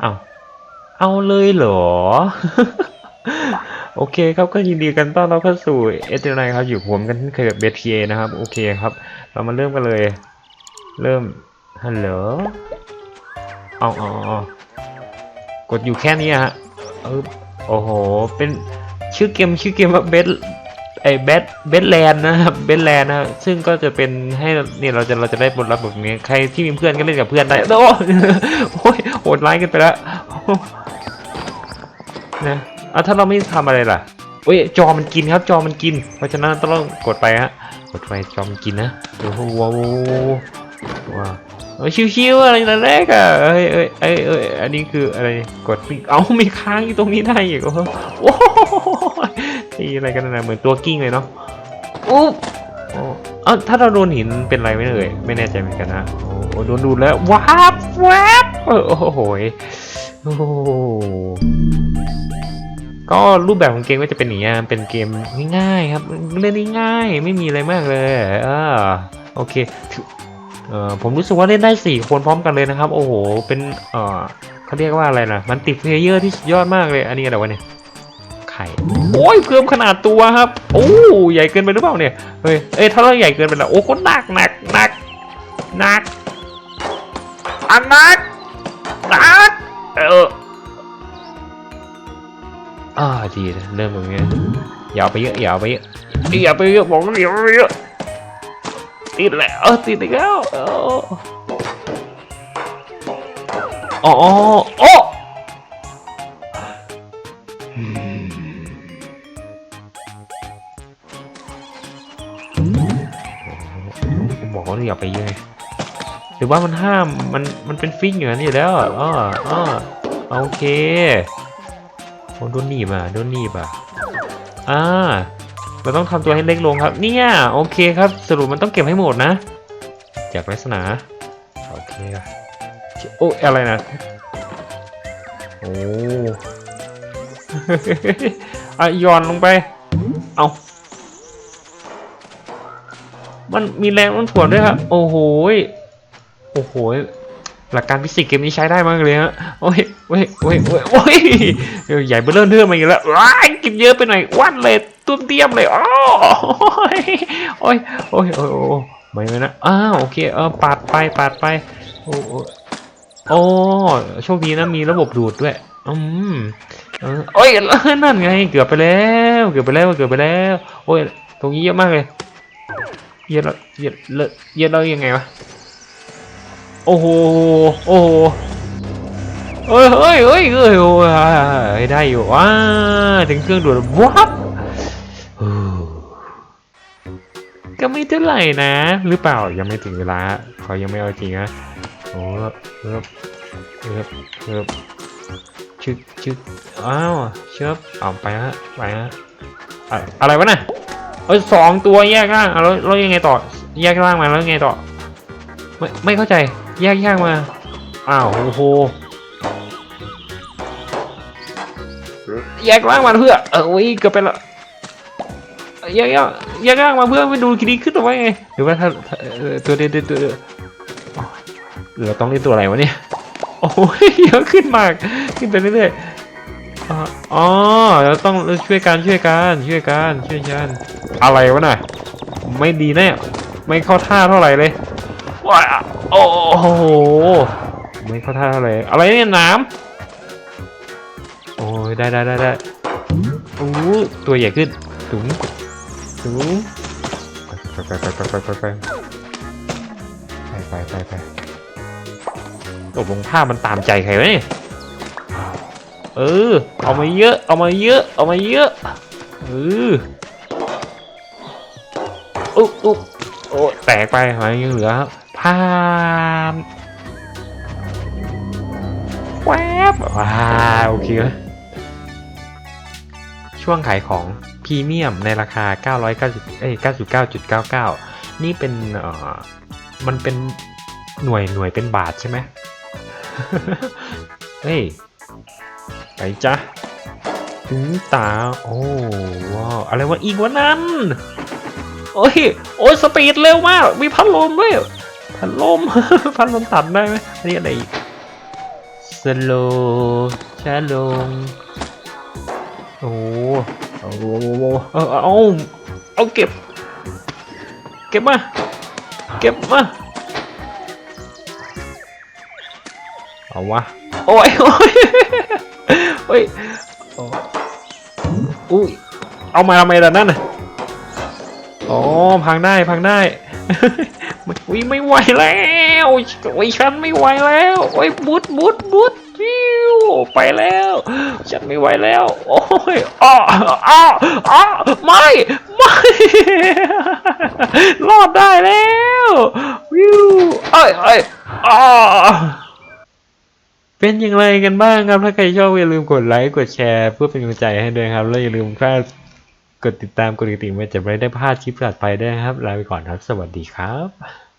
เอาเอาเลยเหรอ โอเคครับก็ยินดีกันต้อนรับเข้าสู่เอสเนครับ อยู่ผมกันเคยกับเบทีนะครับ โอเคครับ เรามาเริ่มกันเลย เริ่มฮัลโหลเอาเอาเอกดอยู่แค่นี้ฮะเออโอ้โห เป็นชื่อเกมชื่อเกมว่าเบสไอเบสเบสแลนนะครับเบสแลนนะซึ่งก็จะเป็นให้เนี่ยเราจะเราจะได้บทรับแบบนี้ใครที่มีเพื่อนก็เล่นกับเพื่อนได้โอ้ย ดร้ายกันไปแล้วนะอะถ้าเราไม่ทำอะไรล่ะเอ้ยจอมันกินครับ จอมันกิน เพราะฉะนั้นต้องกดไปฮะกดไปจอมันกินนะโอ้โหว้าวว้าวเอ้ชิวๆอะไรนั่นแรกอะเอ้ยเอ้ยเอ้ยเอ้ยอันนี้คืออะไรกดปิเอ้ามีค้างอยู่ตรงนี้ได้อีกโอ้โหโอ้โหนี่อะไรกันนะเหมือนตัวกิ้งเลยเนาะอุ๊บ โอ้เอ้าถ้าเราโดนหินเป็นไรไหมเอ่ยไม่แน่ใจเหมือนกันนะโอ้โดนดูดแล้วว้าบแวบโอ้โหโอ้โหก็รูปแบบของเกมก็จะเป็นอย่างนี้เป็นเกมง่ายๆครับเล่นง่ายๆไม่มีอะไรมากเลยเออโอเคถือเออผมรู้สึกว่าเล่นได้สี่คนพร้อมกันเลยนะครับ โอ้โห เป็นเออเขาเรียกว่าอะไรนะมันติดเพลเยอร์ที่สุดยอดมากเลย อันนี้อะไรวะเนี่ย ไข่โอ้ยเพิ่มขนาดตัวครับโอ้ใหญ่เกินไปหรือเปล่าเนี่ยเฮ้ยเอ้ยถ้าเราใหญ่เกินไปแล้วโอ้ก็หนักหนักหนักหนักอันหนักหนักเอออ่าดีนะเริ่มแบบนี้อย่าไปเยอะอย่าไปเยอะอย่าไปเยอะบอกอย่าไปเยอะติดแล้วติดอีกแล้วอ๋ออ๋อ บอกว่าอย่าไปเยอะหรือว่ามันห้ามมันมันเป็นฟิกอย่างนั้นอยู่แล้วอ๋ออ๋อโอเคโอ้โดนหนีบอะโดนหนีบอะอ่าเราต้องทำตัวให้เล็กลงครับ เนี่ยโอเคครับ สรุปมันต้องเก็บให้หมดนะ จากลักษณะโอเคอะโอ้อะไรนะโอ้อะหย่อนลงไป เอา มันมีแรงมันถ่วนด้วยครับ โอ้โหยโอ้โหยหลักการฟิสิกส์เกมนี้ใช้ได้มากเลยฮะ โอ้ยโอ้ยโอ้ยโอ้ยโอ้ยใหญ่เบ้อเริ่มเทิมมาอีกแล้วว้ายกินเยอะไปหน่อยวัดเลยตุ้มเตี้ยมเลยอ้โอ้ยโอ้ยโอ้ยโอ้ยไม่ไม่นะ อ้าว โอเค เออ ปาดไป ปาดไปโอ้โอ้โอ้โชคดีนะ มีระบบดูดด้วย อืมโอ้ย นั่นไง เกือบไปแล้ว เกือบไปแล้ว เกือบไปแล้ว โอ้ย ตรงนี้เยอะมากเลย เยอะแล้วเยอะเลอะเยอะแล้วยังไงวะ โอ้โห โอ้โหเฮ้ยเฮ้ยเฮ้ยเฮ้ยโอ้ยได้อยู่ว้าถึงเครื่องดูดวับก็ไม่เท่าไหร่นะ หรือเปล่ายังไม่ถึงเวลาเขายังไม่เอาจริงนะโอ้เอิบเอิบเอิบชึกชึกอ้าวเชิบเอาไปฮะไปฮะอะอะไรวะน่ะ เอ้ยสองตัวแยกร่างอะแล้วแล้วยังไงต่อ แยกร่างมาแล้วยังไงต่อ ไม่ไม่เข้าใจ แยกแยกมาอ้าวโอ้โหแยกร่างมาเพื่อเอ้ยเกือบไปละแยกแยกแยกร่างมาเพื่อไปดูคดีขึ้นตัวไว้ไงหรือว่าถ้าตัวเดียวตัวเดียวอ๋อเราต้องเรียกตัวอะไรวะเนี่ยโอ้ยเยอะขึ้นมากขึ้นไปเรื่อยๆอ๋ออ๋อเราต้องช่วยกันช่วยกันช่วยกันช่วยกัน อะไรวะน่ะ ไม่ดีแน่ ไม่เข้าท่าเท่าไหร่เลยว้าโอ้โห ไม่เข้าท่าเลยอะไรเนี่ยน้ำ โอ้ยได้ได้ได้ได้โอ้ตัวใหญ่ขึ้นถุงถุงไปไปไปไปไปไปไปไปไปไปตกลงภาพมันตามใจใครวะเนี่ยเออ เอามาเยอะ เอามาเยอะ เอามาเยอะ เออ อุ๊บอุ๊บโอ้แตกไปหายยังเหลือครับพามแวบว้าโอเคนะช่วงขายของพรีเมียมในราคา 990เอ้ย99.99 นี่เป็นเอ่อมันเป็นหน่วยหน่วยเป็นบาทใช่ไหมเฮ้ย ไปจ้ะถึงตา โอ้ว้าวอะไรวะอีกวะนั้น โอ้ย โอ้ยสปีดเร็วมาก มีพัดลมด้วย พัดลม พัดลมตัดได้ไหมอันนี้อะไรอีกสโลช้าลง โอ้โหโอ้โหเอาเอาเอาเอาเก็บ เก็บมา เก็บมา เอาวะ โอ้ยโอ้ยโอ้ยอุ้ย เอามาทำไมล่ะนั่นน่ะ อ๋อพังได้พังได้อุ้ยไม่ไหวแล้วโอ้ยฉันไม่ไหวแล้วโอ้ยบุดบุดบุดฟิวไปแล้ว ฉันไม่ไหวแล้ว โอ้ยอ้ออ้ออ้อไม่ไม่รอดได้แล้ววิวเอ้ยเอ้ยอ้อเป็นอย่างไรกันบ้างครับ ถ้าใครชอบอย่าลืมกดไลค์กดแชร์ เพื่อเป็นกำลังใจให้ด้วยครับ แล้วอย่าลืมค่า กดติดตามกดกระดิ่งไว้จะไม่ได้พลาดคลิปถัดไปได้ครับ ลาไปก่อนครับ สวัสดีครับ